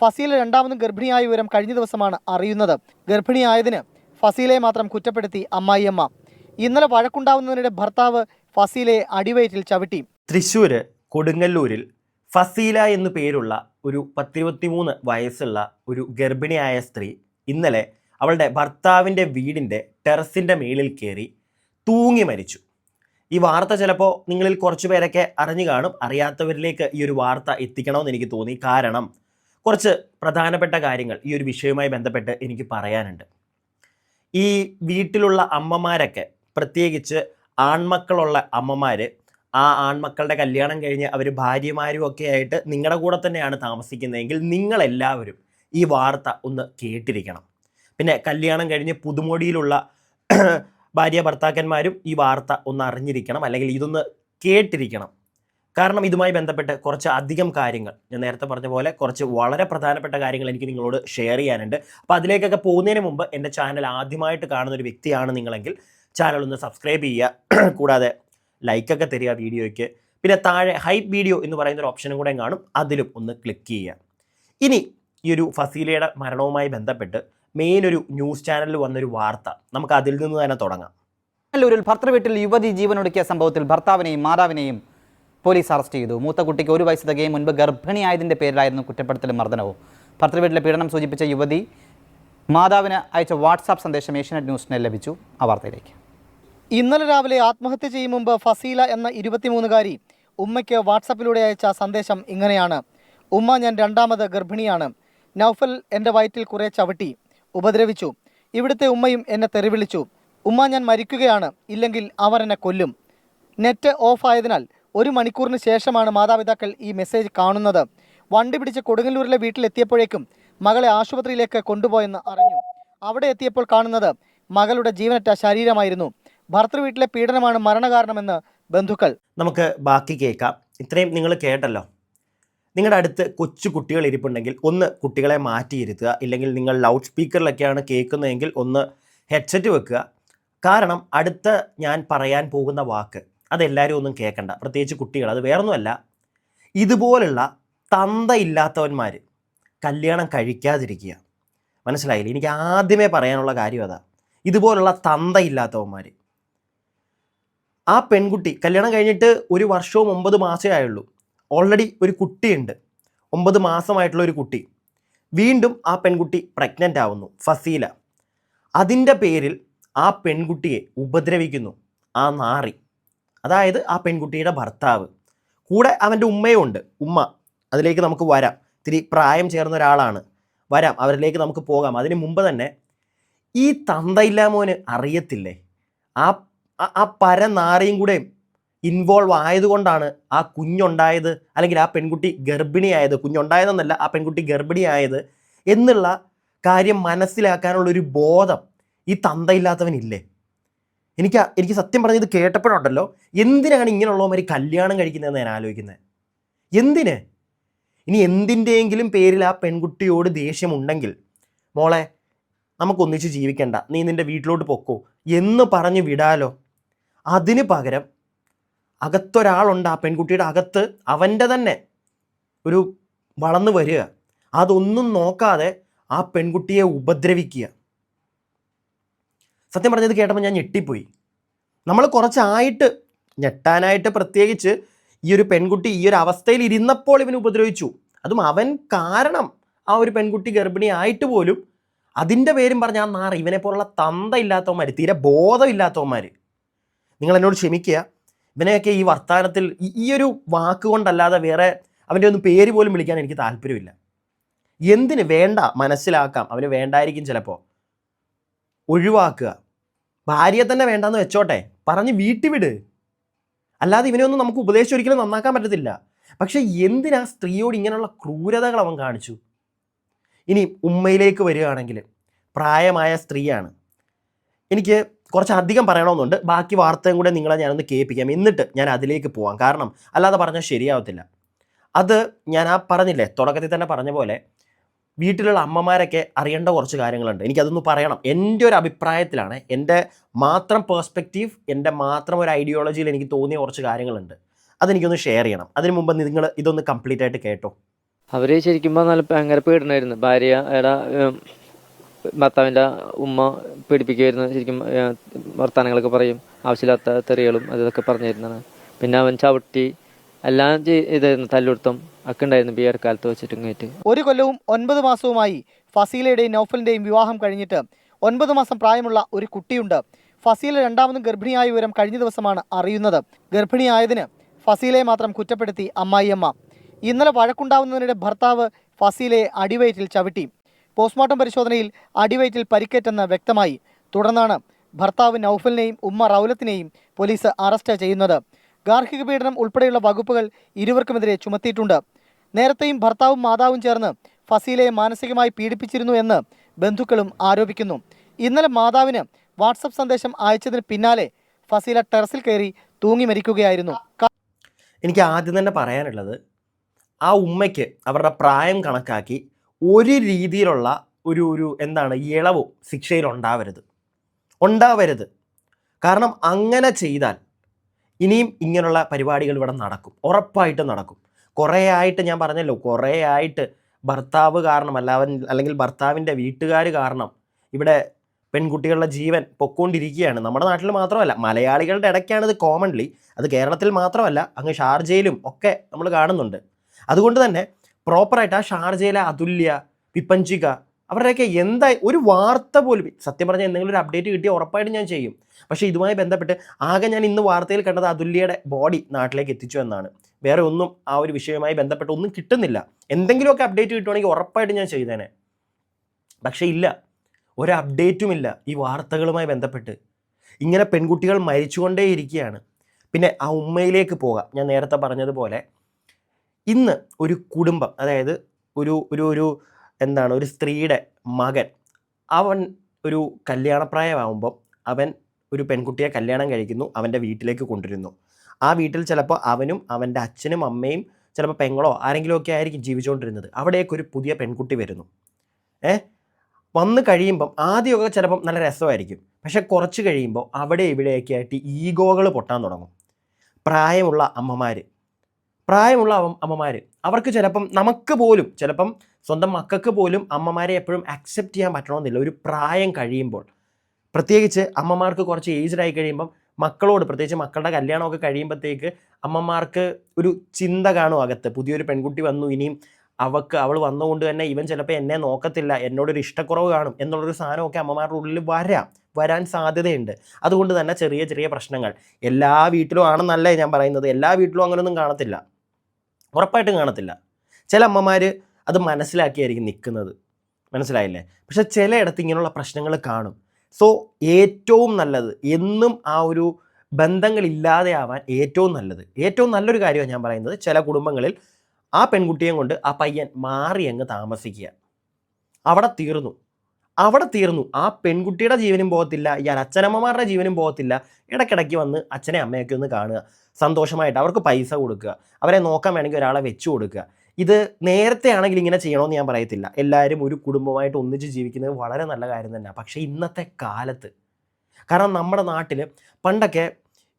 ഫസീല രണ്ടാമതും ഗർഭിണിയായ വിവരം കഴിഞ്ഞ ദിവസമാണ് അറിയുന്നത്. ഗർഭിണിയായതിന് ഫസീലയെ മാത്രം കുറ്റപ്പെടുത്തി അമ്മായിയമ്മ. ഇന്നലെ വഴക്കുണ്ടാവുന്നതിനിടെ ഭർത്താവ് ഫസീലയെ അടിവയറ്റിൽ ചവിട്ടി. തൃശ്ശൂർ കൊടുങ്ങല്ലൂരിൽ ഫസീല എന്നു പേരുള്ള ഒരു പത്തിരുപത്തിമൂന്ന് വയസ്സുള്ള ഒരു ഗർഭിണിയായ സ്ത്രീ ഇന്നലെ അവളുടെ ഭർത്താവിന്റെ വീടിന്റെ ടെറസിന്റെ മേളിൽ കയറി തൂങ്ങി മരിച്ചു. ഈ വാർത്ത ചിലപ്പോൾ നിങ്ങളിൽ കുറച്ച് പേരൊക്കെ അറിഞ്ഞു കാണും. അറിയാത്തവരിലേക്ക് ഈ ഒരു വാർത്ത എത്തിക്കണമെന്ന് എനിക്ക് തോന്നി. കാരണം കുറച്ച് പ്രധാനപ്പെട്ട കാര്യങ്ങൾ ഈ ഒരു വിഷയവുമായി ബന്ധപ്പെട്ട് എനിക്ക് പറയാനുണ്ട്. ഈ വീട്ടിലുള്ള അമ്മമാരൊക്കെ പ്രത്യേകിച്ച് ആൺമക്കളുള്ള അമ്മമാർ ആ ആൺമക്കളുടെ കല്യാണം കഴിഞ്ഞ് അവർ ഭാര്യമാരും ഒക്കെ ആയിട്ട് നിങ്ങളുടെ കൂടെ തന്നെയാണ് താമസിക്കുന്നതെങ്കിൽ നിങ്ങളെല്ലാവരും ഈ വാർത്ത ഒന്ന് കേട്ടിരിക്കണം. പിന്നെ കല്യാണം കഴിഞ്ഞ് പുതുമൊടിയിലുള്ള ഭാര്യ ഭർത്താക്കന്മാരും ഈ വാർത്ത ഒന്ന് അറിഞ്ഞിരിക്കണം അല്ലെങ്കിൽ ഇതൊന്ന് കേട്ടിരിക്കണം. കാരണം ഇതുമായി ബന്ധപ്പെട്ട് കുറച്ച് അധികം കാര്യങ്ങൾ. ഞാൻ നേരത്തെ പറഞ്ഞ പോലെ കുറച്ച് വളരെ പ്രധാനപ്പെട്ട കാര്യങ്ങൾ എനിക്ക് നിങ്ങളോട് ഷെയർ ചെയ്യാനുണ്ട്. അപ്പോൾ അതിലേക്കൊക്കെ പോകുന്നതിന് മുമ്പ് എന്റെ ചാനൽ ആദ്യമായിട്ട് കാണുന്ന ഒരു വ്യക്തിയാണ് നിങ്ങളെങ്കിൽ ചാനൽ ഒന്ന് സബ്സ്ക്രൈബ് ചെയ്യുക. കൂടാതെ ലൈക്കൊക്കെ തരിക വീഡിയോയ്ക്ക്. പിന്നെ താഴെ ഹൈപ്പ് വീഡിയോ എന്ന് പറയുന്ന ഒരു ഓപ്ഷനും കൂടെ കാണും. അതിലും ഒന്ന് ക്ലിക്ക് ചെയ്യുക. ഇനി ഈ ഒരു ഫസീലയുടെ മരണവുമായി ബന്ധപ്പെട്ട് മെയിൻ ഒരു ന്യൂസ് ചാനലിൽ വന്നൊരു വാർത്ത. നമുക്ക് അതിൽ നിന്ന് തന്നെ തുടങ്ങാം. അല്ലൂരിൽ ഭർത്തൃ വീട്ടിൽ യുവതി ജീവനൊടുക്കിയ സംഭവത്തിൽ ഭർത്താവിനെയും മാതാവിനെയും പോലീസ് അറസ്റ്റ് ചെയ്തു. മൂത്ത കുട്ടിക്ക് ഒരു വയസ്സ് തികയും മുൻപ് ഗർഭിണിയായതിന്റെ പേരിലായിരുന്നു കുറ്റപ്പെടുത്തലും മർദ്ദനവും. ഭർത്തൃവീട്ടിലെ പീഡനം സൂചിപ്പിച്ച യുവതി മാതാവിന് അയച്ച വാട്സാപ്പ് സന്ദേശം ഏഷ്യനെറ്റ് ന്യൂസിന് ലഭിച്ചു. ആ വാർത്തയിലേക്ക്. ഇന്നലെ രാവിലെ ആത്മഹത്യ ചെയ്യും മുമ്പ് ഫസീല എന്ന ഇരുപത്തിമൂന്നുകാരി ഉമ്മയ്ക്ക് വാട്സാപ്പിലൂടെ അയച്ച സന്ദേശം ഇങ്ങനെയാണ്. ഉമ്മ ഞാൻ രണ്ടാമത് ഗർഭിണിയാണ്. നൗഫൽ എന്റെ വയറ്റിൽ കുറേ ചവിട്ടി ഉപദ്രവിച്ചു. ഇവിടുത്തെ ഉമ്മയും എന്നെ തെറിവിളിച്ചു. ഉമ്മ ഞാൻ മരിക്കുകയാണ് ഇല്ലെങ്കിൽ അവർ എന്നെ കൊല്ലും. നെറ്റ് ഓഫ് ആയതിനാൽ ഒരു മണിക്കൂറിന് ശേഷമാണ് മാതാപിതാക്കൾ ഈ മെസ്സേജ് കാണുന്നത്. വണ്ടി പിടിച്ച് കൊടുങ്ങല്ലൂരിലെ വീട്ടിലെത്തിയപ്പോഴേക്കും മകളെ ആശുപത്രിയിലേക്ക് കൊണ്ടുപോയെന്ന് അറിഞ്ഞു. അവിടെ എത്തിയപ്പോൾ കാണുന്നത് മകളുടെ ജീവനറ്റ ശരീരമായിരുന്നു. ഭർത്തൃവീട്ടിലെ പീഡനമാണ് മരണകാരണമെന്ന് ബന്ധുക്കൾ. നമുക്ക് ബാക്കി കേൾക്കാം. ഇത്രയും നിങ്ങൾ കേട്ടല്ലോ. നിങ്ങളുടെ അടുത്ത് കൊച്ചു കുട്ടികൾ ഇരിപ്പുണ്ടെങ്കിൽ ഒന്ന് കുട്ടികളെ മാറ്റിയിരുത്തുക. ഇല്ലെങ്കിൽ നിങ്ങൾ ലൗഡ് സ്പീക്കറിലൊക്കെയാണ് കേൾക്കുന്നതെങ്കിൽ ഒന്ന് ഹെഡ്സെറ്റ് വെക്കുക. കാരണം അടുത്ത ഞാൻ പറയാൻ പോകുന്ന വാക്ക് അതെല്ലാവരും ഒന്നും കേൾക്കണ്ട പ്രത്യേകിച്ച് കുട്ടികൾ. അത് വേറൊന്നുമല്ല. ഇതുപോലുള്ള തന്തയില്ലാത്തവന്മാർ കല്യാണം കഴിക്കാതിരിക്കുക. മനസ്സിലായില്ലേ? എനിക്ക് ആദ്യമേ പറയാനുള്ള കാര്യം അതാ. ഇതുപോലുള്ള തന്തയില്ലാത്തവന്മാർ ആ പെൺകുട്ടി കല്യാണം കഴിഞ്ഞിട്ട് ഒരു വർഷവും ഒമ്പത് മാസമേ ആയുള്ളൂ. ഓൾറെഡി ഒരു കുട്ടിയുണ്ട്. ഒമ്പത് മാസമായിട്ടുള്ള ഒരു കുട്ടി. വീണ്ടും ആ പെൺകുട്ടി പ്രഗ്നന്റ് ആവുന്നു. ഫസീല. അതിന്റെ പേരിൽ ആ പെൺകുട്ടിയെ ഉപദ്രവിക്കുന്നു. ആ നാറി. അതായത് ആ പെൺകുട്ടിയുടെ ഭർത്താവ്. കൂടെ അവന്റെ ഉമ്മയുണ്ട്. ഉമ്മ അതിലേക്ക് നമുക്ക് വരാം. ഇത്തിരി പ്രായം ചേർന്ന ഒരാളാണ്. വരാം അവരിലേക്ക് നമുക്ക് പോകാം. അതിന് മുമ്പ് തന്നെ ഈ തന്തയില്ലാമോന് അറിയത്തില്ലേ? ആ ആ- പരനാരയും കൂടെ ഇൻവോൾവ് ആയതുകൊണ്ടാണ് ആ കുഞ്ഞുണ്ടായത് അല്ലെങ്കിൽ ആ പെൺകുട്ടി ഗർഭിണിയായത് കുഞ്ഞുണ്ടായതെന്നല്ല ആ പെൺകുട്ടി ഗർഭിണിയായത് എന്നുള്ള കാര്യം മനസ്സിലാക്കാനുള്ള ഒരു ബോധം ഈ തന്തയില്ലാത്തവനില്ലേ? എനിക്ക് എനിക്ക് സത്യം പറഞ്ഞത് കേട്ടപ്പോഴുണ്ടല്ലോ. എന്തിനാണ് ഇങ്ങനെയുള്ളവന്മാർ കല്യാണം കഴിക്കുന്നതെന്ന് ഞാൻ ആലോചിക്കുന്നത് എന്തിന്? ഇനി എന്തിന്റെയെങ്കിലും പേരിൽ ആ പെൺകുട്ടിയോട് ദേഷ്യമുണ്ടെങ്കിൽ മോളെ നമുക്കൊന്നിച്ച് ജീവിക്കണ്ട. നീ നിന്റെ വീട്ടിലോട്ട് പൊക്കോ. എന്ന് പറഞ്ഞ് വിടാലോ. അതിന് പകരം അകത്തൊരാളുണ്ട് ആ പെൺകുട്ടിയുടെ അകത്ത്. അവന്റെ തന്നെ ഒരു വളർന്നു വരിക. അതൊന്നും നോക്കാതെ ആ പെൺകുട്ടിയെ ഉപദ്രവിക്കുക. സത്യം പറഞ്ഞത് കേട്ടപ്പോൾ ഞാൻ ഞെട്ടിപ്പോയി. നമ്മൾ കുറച്ചായിട്ട് ഞെട്ടാനായിട്ട് പ്രത്യേകിച്ച് ഈ ഒരു പെൺകുട്ടി ഈ ഒരു അവസ്ഥയിൽ ഇരുന്നപ്പോൾ ഇവന് ഉപദ്രവിച്ചു. അതും അവൻ കാരണം ആ ഒരു പെൺകുട്ടി ഗർഭിണി ആയിട്ട് പോലും അതിന്റെ പേരും പറഞ്ഞ ആ നാറ് ഇവനെ പോലുള്ള തന്ത ഇല്ലാത്തവന്മാർ തീരെ ബോധമില്ലാത്തവന്മാർ നിങ്ങൾ എന്നോട് ക്ഷമിക്കുക. ഇവനെയൊക്കെ ഈ വർത്തമാനത്തിൽ ഈ ഒരു വാക്കുകൊണ്ടല്ലാതെ വേറെ അവന്റെ ഒന്നും പേര് പോലും വിളിക്കാൻ എനിക്ക് താല്പര്യമില്ല. എന്തിന് വേണ്ട മനസ്സിലാക്കാം. അവന് വേണ്ടായിരിക്കും ചിലപ്പോൾ ഒഴിവാക്കുക. ഭാര്യയെ തന്നെ വേണ്ടെന്ന് വെച്ചോട്ടെ. പറഞ്ഞ് വീട്ടിൽ വിട് അല്ലാതെ ഇവനെയൊന്നും നമുക്ക് ഉപദേശം ഒരിക്കലും നന്നാക്കാൻ പറ്റത്തില്ല. പക്ഷെ എന്തിനാ സ്ത്രീയോട് ഇങ്ങനെയുള്ള ക്രൂരതകൾ അവൻ കാണിച്ചു? ഇനി ഉമ്മയിലേക്ക് വരികയാണെങ്കിൽ പ്രായമായ സ്ത്രീയാണ്. എനിക്ക് കുറച്ച് അധികം പറയണമെന്നുണ്ട്. ബാക്കി വാർത്തയും കൂടെ നിങ്ങളെ ഞാനൊന്ന് കേൾപ്പിക്കാം. എന്നിട്ട് ഞാൻ അതിലേക്ക് പോവാം. കാരണം അല്ലാതെ പറഞ്ഞാൽ ശരിയാവത്തില്ല. അത് ഞാൻ ആ പറഞ്ഞില്ലേ തുടക്കത്തിൽ തന്നെ പറഞ്ഞ പോലെ വീട്ടിലുള്ള അമ്മമാരൊക്കെ അറിയേണ്ട കുറച്ച് കാര്യങ്ങളുണ്ട്. എനിക്കതൊന്ന് പറയണം. എന്റെ ഒരു അഭിപ്രായത്തിലാണ് എന്റെ മാത്രം പേഴ്സ്പെക്റ്റീവ് എന്റെ മാത്രം ഒരു ഐഡിയോളജിയിൽ എനിക്ക് തോന്നിയ കുറച്ച് കാര്യങ്ങളുണ്ട്. അതെനിക്കൊന്ന് ഷെയർ ചെയ്യണം. അതിന് മുമ്പ് നിങ്ങൾ ഇതൊന്ന് കംപ്ലീറ്റ് ആയിട്ട് കേട്ടോ. അവർ ശരിക്കും നല്ല ഭയങ്കര പീഡനമായിരുന്നു ഭാര്യ എടാ ഭർത്താവിന്റെ ഉമ്മ പീഡിപ്പിക്കുമായിരുന്നു ശരിക്കും വർത്തമാനങ്ങളൊക്കെ പറയും. ആവശ്യമില്ലാത്ത തെറികളും അതൊക്കെ പറഞ്ഞിരുന്നതാണ്. പിന്നെ അവൻ ചവിട്ടി എല്ലാം ഇതായിരുന്നു തല്ലുടുത്തം. ഒക്കെ ഉണ്ടായിരുന്നു ആർ കാലത്ത് വെച്ചിട്ട് ഇങ്ങോട്ട്. ഒരു കൊല്ലവും ഒൻപത് മാസവുമായി ഫസീലയുടെയും നൗഫലിന്റെയും വിവാഹം കഴിഞ്ഞിട്ട് ഒൻപത് മാസം പ്രായമുള്ള ഒരു കുട്ടിയുണ്ട്. ഫസീല രണ്ടാമതും ഗർഭിണിയായ വിവരം കഴിഞ്ഞ ദിവസമാണ് അറിയുന്നത്. ഗർഭിണിയായതിന് ഫസീലയെ മാത്രം കുറ്റപ്പെടുത്തി അമ്മായിയമ്മ. ഇന്നലെ വഴക്കുണ്ടാവുന്നതിനിടെ ഭർത്താവ് ഫസീലയെ അടിവയറ്റിൽ ചവിട്ടി. പോസ്റ്റ്മോർട്ടം പരിശോധനയിൽ അടിവയറ്റിൽ പരിക്കേറ്റെന്ന് വ്യക്തമായി. തുടർന്നാണ് ഭർത്താവ് നൌഫലിനെയും ഉമ്മ റൗലത്തിനെയും പോലീസ് അറസ്റ്റ് ചെയ്യുന്നത്. ഗാർഹിക പീഡനം ഉൾപ്പെടെയുള്ള വകുപ്പുകൾ ഇരുവർക്കുമെതിരെ ചുമത്തിയിട്ടുണ്ട്. നേരത്തെയും ഭർത്താവും മാതാവും ചേർന്ന് ഫസീലയെ മാനസികമായി പീഡിപ്പിച്ചിരുന്നു എന്ന് ബന്ധുക്കളും ആരോപിക്കുന്നു. ഇന്നലെ മാതാവിന് വാട്സപ്പ് സന്ദേശം അയച്ചതിന് പിന്നാലെ ഫസീല ടെറസിൽ കയറി തൂങ്ങി മരിക്കുകയായിരുന്നു. എനിക്ക് ആദ്യം തന്നെ പറയാനുള്ളത് ആ ഉമ്മയ്ക്ക് അവരുടെ പ്രായം കണക്കാക്കി ഒരു രീതിയിലുള്ള ഒരു ഒരു എന്താണ് ഇളവും ശിക്ഷയിൽ ഉണ്ടാവരുത് ഉണ്ടാവരുത്. കാരണം അങ്ങനെ ചെയ്താൽ ഇനിയും ഇങ്ങനെയുള്ള പരിപാടികൾ ഇവിടെ നടക്കും. ഉറപ്പായിട്ടും നടക്കും. കുറേ ആയിട്ട് ഞാൻ പറഞ്ഞല്ലോ കുറേ ആയിട്ട് ഭർത്താവ് കാരണം അല്ല അവൻ അല്ലെങ്കിൽ ഭർത്താവിന്റെ വീട്ടുകാർ കാരണം ഇവിടെ പെൺകുട്ടികളുടെ ജീവൻ പൊക്കോണ്ടിരിക്കുകയാണ്. നമ്മുടെ നാട്ടിൽ മാത്രമല്ല മലയാളികളുടെ ഇടയ്ക്കാണ് ഇത് കോമൺലി അത് കേരളത്തിൽ മാത്രമല്ല അങ്ങ് ഷാർജയിലും ഒക്കെ നമ്മൾ കാണുന്നുണ്ട്. അതുകൊണ്ട് തന്നെ പ്രോപ്പറായിട്ട് ആ ഷാർജയിലെ അതുല്യ വിപ്പഞ്ചിക അവരുടെയൊക്കെ എന്താ ഒരു വാർത്ത പോലും സത്യം പറഞ്ഞാൽ എന്തെങ്കിലും ഒരു അപ്ഡേറ്റ് കിട്ടിയാൽ ഉറപ്പായിട്ടും ഞാൻ ചെയ്യും. പക്ഷേ ഇതുമായി ബന്ധപ്പെട്ട് ആകെ ഞാൻ ഇന്ന് വാർത്തയിൽ കണ്ടത് അതുല്യയുടെ ബോഡി നാട്ടിലേക്ക് എത്തിച്ചു എന്നാണ്. വേറെ ഒന്നും ആ ഒരു വിഷയവുമായി ബന്ധപ്പെട്ട് ഒന്നും കിട്ടുന്നില്ല. എന്തെങ്കിലുമൊക്കെ അപ്ഡേറ്റ് കിട്ടുവാണെങ്കിൽ ഉറപ്പായിട്ടും ഞാൻ ചെയ്തേനെ. പക്ഷേ ഇല്ല. ഒരു അപ്ഡേറ്റും ഇല്ല ഈ വാർത്തകളുമായി ബന്ധപ്പെട്ട്. ഇങ്ങനെ പെൺകുട്ടികൾ മരിച്ചുകൊണ്ടേയിരിക്കുകയാണ് പിന്നെ ആ ഉമ്മയിലേക്ക് പോകാം. ഞാൻ നേരത്തെ പറഞ്ഞതുപോലെ ഇന്ന് ഒരു കുടുംബം അതായത് ഒരു ഒരു ഒരു എന്താണ്? ഒരു സ്ത്രീയുടെ മകൻ. അവൻ ഒരു കല്യാണപ്രായമാകുമ്പം അവൻ ഒരു പെൺകുട്ടിയെ കല്യാണം കഴിക്കുന്നു അവന്റെ വീട്ടിലേക്ക് കൊണ്ടുവരുന്നു. ആ വീട്ടിൽ ചിലപ്പോൾ അവനും അവന്റെ അച്ഛനും അമ്മയും ചിലപ്പോൾ പെങ്ങളോ ആരെങ്കിലുമൊക്കെ ആയിരിക്കും ജീവിച്ചുകൊണ്ടിരുന്നത്. അവിടേക്ക് ഒരു പുതിയ പെൺകുട്ടി വരുന്നു. ഏ? വന്ന് കഴിയുമ്പം ആദ്യമൊക്കെ ചിലപ്പം നല്ല രസമായിരിക്കും. പക്ഷെ കുറച്ച് കഴിയുമ്പോൾ അവിടെ ഇവിടെയൊക്കെ ആയിട്ട് ഈഗോകൾ പൊട്ടാൻ തുടങ്ങും. പ്രായമുള്ള അമ്മമാർ പ്രായമുള്ള അമ്മ അമ്മമാർ അവർക്ക് ചിലപ്പം നമുക്ക് പോലും ചിലപ്പം സ്വന്തം മക്കൾക്ക് പോലും അമ്മമാരെ എപ്പോഴും അക്സെപ്റ്റ് ചെയ്യാൻ പറ്റണമെന്നില്ല. ഒരു പ്രായം കഴിയുമ്പോൾ. പ്രത്യേകിച്ച് അമ്മമാർക്ക് കുറച്ച് ഏജ്ഡ് ആയി കഴിയുമ്പം മക്കളോട് പ്രത്യേകിച്ച് മക്കളുടെ കല്യാണമൊക്കെ കഴിയുമ്പോഴത്തേക്ക് അമ്മമാർക്ക് ഒരു ചിന്ത കാണും അകത്ത്. പുതിയൊരു പെൺകുട്ടി വന്നു ഇനിയും അവൾക്ക് അവൾ വന്നുകൊണ്ട് തന്നെ ഇവൻ ചിലപ്പോൾ എന്നെ നോക്കത്തില്ല എന്നോടൊരു ഇഷ്ടക്കുറവ് കാണും എന്നുള്ളൊരു സാധനമൊക്കെ അമ്മമാരുടെ ഉള്ളിൽ വരാം വരാൻ സാധ്യതയുണ്ട്. അതുകൊണ്ട് തന്നെ ചെറിയ ചെറിയ പ്രശ്നങ്ങൾ. എല്ലാ വീട്ടിലും ആണെന്നല്ലേ ഞാൻ പറയുന്നത്. എല്ലാ വീട്ടിലും അങ്ങനെയൊന്നും കാണത്തില്ല. ഉറപ്പായിട്ടും കാണത്തില്ല. ചില അമ്മമാർ അത് മനസ്സിലാക്കിയായിരിക്കും നിൽക്കുന്നത് മനസ്സിലായില്ലേ? പക്ഷെ ചിലയിടത്ത് ഇങ്ങനെയുള്ള പ്രശ്നങ്ങൾ കാണും. സോ ഏറ്റവും നല്ലത് എന്നും ആ ഒരു ബന്ധങ്ങളില്ലാതെയാവാൻ ഏറ്റവും നല്ലത്. ഏറ്റവും നല്ലൊരു കാര്യമാണ് ഞാൻ പറയുന്നത്. ചില കുടുംബങ്ങളിൽ ആ പെൺകുട്ടിയെ കൊണ്ട് ആ പയ്യൻ മാറി അങ്ങ് താമസിക്കുക. അവിടെ തീർന്നു. അവിടെ തീർന്നു. ആ പെൺകുട്ടിയുടെ ജീവനും പോകത്തില്ല. ഇയാൾ അച്ഛനമ്മമാരുടെ ജീവനും പോകത്തില്ല. ഇടയ്ക്കിടയ്ക്ക് വന്ന് അച്ഛനെ അമ്മയൊക്കെ ഒന്ന് കാണുക. സന്തോഷമായിട്ട് അവർക്ക് പൈസ കൊടുക്കുക. അവരെ നോക്കാൻ വേണമെങ്കിൽ ഒരാളെ വെച്ചു കൊടുക്കുക. ഇത് നേരത്തെ ആണെങ്കിൽ ഇങ്ങനെ ചെയ്യണമെന്ന് ഞാൻ പറയത്തില്ല. എല്ലാവരും ഒരു കുടുംബമായിട്ട് ഒന്നിച്ച് ജീവിക്കുന്നത് വളരെ നല്ല കാര്യം തന്നെയാണ് പക്ഷേ ഇന്നത്തെ കാലത്ത് കാരണം നമ്മുടെ നാട്ടിൽ പണ്ടൊക്കെ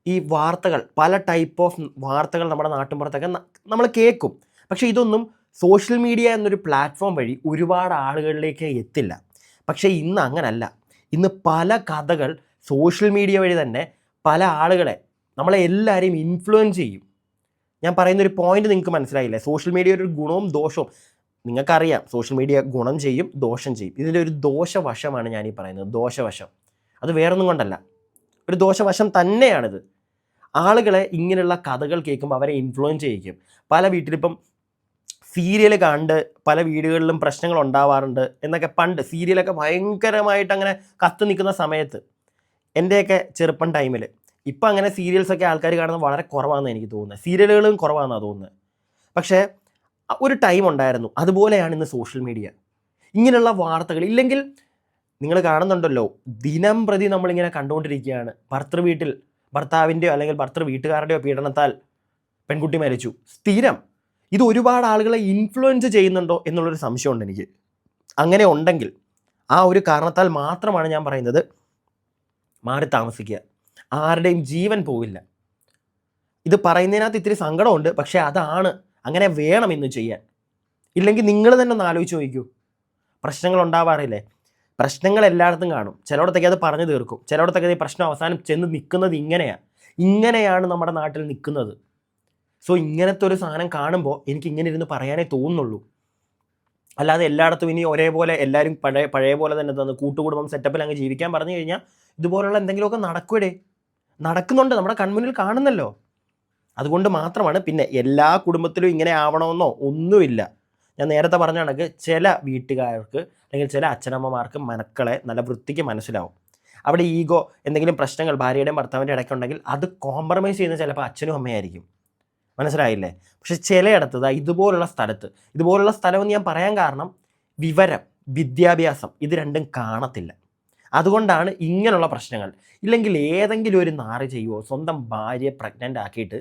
ഈ വാർത്തകൾ പല ടൈപ്പ് ഓഫ് വാർത്തകൾ നമ്മുടെ നാട്ടിൻപുറത്തൊക്കെ നമ്മൾ കേൾക്കും. പക്ഷേ ഇതൊന്നും സോഷ്യൽ മീഡിയ എന്നൊരു പ്ലാറ്റ്ഫോം വഴി ഒരുപാട് ആളുകളിലേക്ക് എത്തില്ല. പക്ഷേ ഇന്ന് അങ്ങനല്ല. ഇന്ന് പല കഥകൾ സോഷ്യൽ മീഡിയ വഴി തന്നെ പല ആളുകളെ നമ്മളെ എല്ലാവരെയും ഇൻഫ്ലുവൻസ് ചെയ്യും. ഞാൻ പറയുന്ന ഒരു പോയിന്റ് നിങ്ങൾക്ക് മനസ്സിലായില്ലേ? സോഷ്യൽ മീഡിയ ഒരു ഗുണവും ദോഷവും. നിങ്ങൾക്കറിയാം സോഷ്യൽ മീഡിയ ഗുണം ചെയ്യും ദോഷം ചെയ്യും. ഇതിന്റെ ഒരു ദോഷവശമാണ് ഞാൻ ഈ പറയുന്നത്. ദോഷവശം. അത് വേറൊന്നും കൊണ്ടല്ല. ഒരു ദോഷവശം തന്നെയാണിത്. ആളുകളെ ഇങ്ങനെയുള്ള കഥകൾ കേൾക്കുമ്പോൾ അവരെ ഇൻഫ്ലുവൻസ് ചെയ്യിക്കും. പല വീട്ടിലിപ്പം സീരിയൽ കണ്ട് പല വീടുകളിലും പ്രശ്നങ്ങൾ ഉണ്ടാവാറുണ്ട് എന്നൊക്കെ പണ്ട് സീരിയലൊക്കെ ഭയങ്കരമായിട്ട് അങ്ങനെ കത്ത് നിൽക്കുന്ന സമയത്ത് എന്റെയൊക്കെ ചെറുപ്പം ടൈമിൽ ഇപ്പം അങ്ങനെ സീരിയൽസൊക്കെ ആൾക്കാർ കാണുന്നത് വളരെ കുറവാണെന്ന് എനിക്ക് തോന്നുന്നത്. സീരിയലുകളും കുറവാണെന്നാണ് തോന്നുന്നത്. പക്ഷേ ഒരു ടൈം ഉണ്ടായിരുന്നു. അതുപോലെയാണ് ഇന്ന് സോഷ്യൽ മീഡിയ. ഇങ്ങനെയുള്ള വാർത്തകൾ ഇല്ലെങ്കിൽ നിങ്ങൾ കാണുന്നുണ്ടല്ലോ ദിനം പ്രതി നമ്മളിങ്ങനെ കണ്ടുകൊണ്ടിരിക്കുകയാണ്. ഭർത്തൃ വീട്ടിൽ ഭർത്താവിന്റെയോ അല്ലെങ്കിൽ ഭർത്തൃ വീട്ടുകാരുടെയോ പീഡനത്താൽ പെൺകുട്ടി മരിച്ചു. സ്ഥിരം ഇത് ഒരുപാട് ആളുകളെ ഇൻഫ്ലുവൻസ് ചെയ്യുന്നുണ്ടോ എന്നുള്ളൊരു സംശയമുണ്ട് എനിക്ക്. അങ്ങനെ ഉണ്ടെങ്കിൽ ആ ഒരു കാരണത്താൽ മാത്രമാണ് ഞാൻ പറയുന്നത് മാറി താമസിക്കുക. ആരുടെയും ജീവൻ പോവില്ല. ഇത് പറയുന്നതിനകത്ത് ഇത്തിരി സങ്കടമുണ്ട് പക്ഷേ അതാണ് അങ്ങനെ വേണം ഇന്ന് ചെയ്യാൻ. ഇല്ലെങ്കിൽ നിങ്ങൾ തന്നെ ഒന്ന് ആലോചിച്ച് നോക്കൂ. പ്രശ്നങ്ങൾ ഉണ്ടാവാറില്ലേ? പ്രശ്നങ്ങൾ എല്ലായിടത്തും കാണും. ചിലയിടത്തേക്ക് അത് പറഞ്ഞു തീർക്കും. ചിലയിടത്തൊക്കെ ഈ പ്രശ്നം അവസാനം ചെന്ന് നിൽക്കുന്നത് ഇങ്ങനെയാണ് ഇങ്ങനെയാണ് നമ്മുടെ നാട്ടിൽ നിൽക്കുന്നത്. സോ ഇങ്ങനത്തെ ഒരു സാധനം കാണുമ്പോൾ എനിക്ക് ഇങ്ങനെ ഇരുന്ന് പറയാനേ തോന്നുന്നുള്ളൂ. അല്ലാതെ എല്ലായിടത്തും ഇനി ഒരേപോലെ എല്ലാവരും പഴയ പഴയ പോലെ തന്നെ തന്നെ കൂട്ടുകുടുംബം സെറ്റപ്പിൽ അങ്ങ് ജീവിക്കാൻ പറഞ്ഞു കഴിഞ്ഞാൽ ഇതുപോലുള്ള എന്തെങ്കിലുമൊക്കെ നടക്കൂടെ നടക്കുന്നുണ്ട്. നമ്മുടെ കൺമുന്നിൽ കാണുന്നല്ലോ. അതുകൊണ്ട് മാത്രമാണ് പിന്നെ എല്ലാ കുടുംബത്തിലും ഇങ്ങനെ ആവണമെന്നോ ഒന്നുമില്ല. ഞാൻ നേരത്തെ പറഞ്ഞ കണക്ക് ചില വീട്ടുകാർക്ക് അല്ലെങ്കിൽ ചില അച്ഛനമ്മമാർക്ക് മക്കളെ നല്ല വൃത്തിക്ക് മനസ്സിലാവും. അവിടെ ഈഗോ എന്തെങ്കിലും പ്രശ്നങ്ങൾ ഭാര്യയുടെയും ഭർത്താവിന്റെ ഇടയ്ക്കുണ്ടെങ്കിൽ അത് കോംപ്രമൈസ് ചെയ്യുന്ന ചിലപ്പോൾ അച്ഛനും അമ്മയായിരിക്കും. മനസ്സിലായില്ലേ? പക്ഷെ ചിലയിടത്ത് ഇതാ ഇതുപോലുള്ള സ്ഥലത്ത് ഇതുപോലുള്ള സ്ഥലമെന്ന് ഞാൻ പറയാൻ കാരണം വിവരം വിദ്യാഭ്യാസം ഇത് രണ്ടും കാണത്തില്ല. അതുകൊണ്ടാണ് ഇങ്ങനെയുള്ള പ്രശ്നങ്ങൾ. ഇല്ലെങ്കിൽ ഏതെങ്കിലും ഒരു നാറ് ചെയ്യുമോ സ്വന്തം ഭാര്യയെ പ്രഗ്നന്റ് ആക്കിയിട്ട്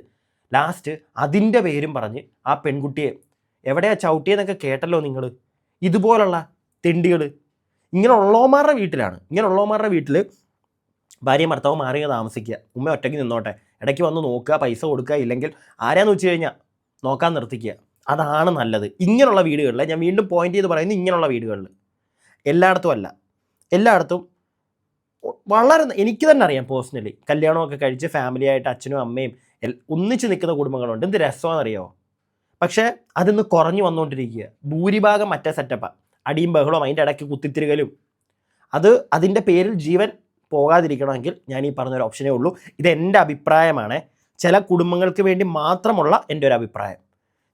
ലാസ്റ്റ് അതിന്റെ പേരും പറഞ്ഞ് ആ പെൺകുട്ടിയെ എവിടെയാ ചവിട്ടിയെന്നൊക്കെ കേട്ടല്ലോ നിങ്ങൾ ഇതുപോലുള്ള തെണ്ടികൾ ഇങ്ങനെയുള്ളവന്മാരുടെ വീട്ടിലാണ്. ഇങ്ങനെ ഉള്ളവന്മാരുടെ വീട്ടിൽ ഭാര്യയും ഭർത്താവും മാറിയ താമസിക്കുക. ഉമ്മ ഒറ്റയ്ക്ക് നിന്നോട്ടെ. ഇടയ്ക്ക് വന്ന് നോക്കുക പൈസ കൊടുക്കുക ഇല്ലെങ്കിൽ ആരാന്ന് വെച്ച് കഴിഞ്ഞാൽ നോക്കാൻ നിർത്തിക്കുക. അതാണ് നല്ലത്. ഇങ്ങനെയുള്ള വീടുകളിൽ ഞാൻ വീണ്ടും പോയിന്റ് ചെയ്ത് പറയുന്നത് ഇങ്ങനെയുള്ള വീടുകളിൽ എല്ലായിടത്തും അല്ല. എല്ലായിടത്തും വളരെ എനിക്ക് തന്നെ അറിയാം പേഴ്സണലി കല്യാണമൊക്കെ കഴിച്ച് ഫാമിലിയായിട്ട് അച്ഛനും അമ്മയും ഒന്നിച്ച് നിൽക്കുന്ന കുടുംബങ്ങളുണ്ട്. എന്ത് രസമാണെന്നറിയോ? പക്ഷേ അതിന്ന് കുറഞ്ഞു വന്നുകൊണ്ടിരിക്കുക ഭൂരിഭാഗം മറ്റേ സെറ്റപ്പാണ് അടിയും ബഹളവും അതിന്റെ ഇടയ്ക്ക് കുത്തിത്തിരികലും. അത് അതിന്റെ പേരിൽ ജീവൻ പോകാതിരിക്കണമെങ്കിൽ ഞാൻ ഈ പറഞ്ഞൊരു ഓപ്ഷനേ ഉള്ളൂ. ഇത് എന്റെ അഭിപ്രായമാണ്. ചില കുടുംബങ്ങൾക്ക് വേണ്ടി മാത്രമുള്ള എന്റെ ഒരു അഭിപ്രായം.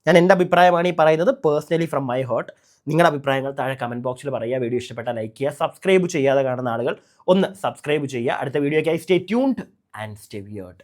ഞാൻ എന്റെ അഭിപ്രായമാണ് ഈ പറയുന്നത്. പേഴ്സണലി ഫ്രം മൈ ഹോട്ട് നിങ്ങളുടെ അഭിപ്രായങ്ങൾ താഴെ കമന്റ് ബോക്സിൽ പറയുക. വീഡിയോ ഇഷ്ടപ്പെട്ടാൽ ലൈക്ക് ചെയ്യുക. സബ്സ്ക്രൈബ് ചെയ്യാതെ കാണുന്ന ആളുകൾ ഒന്ന് സബ്സ്ക്രൈബ് ചെയ്യുക. അടുത്ത വീഡിയോയ്ക്കായി stay tuned and stay weird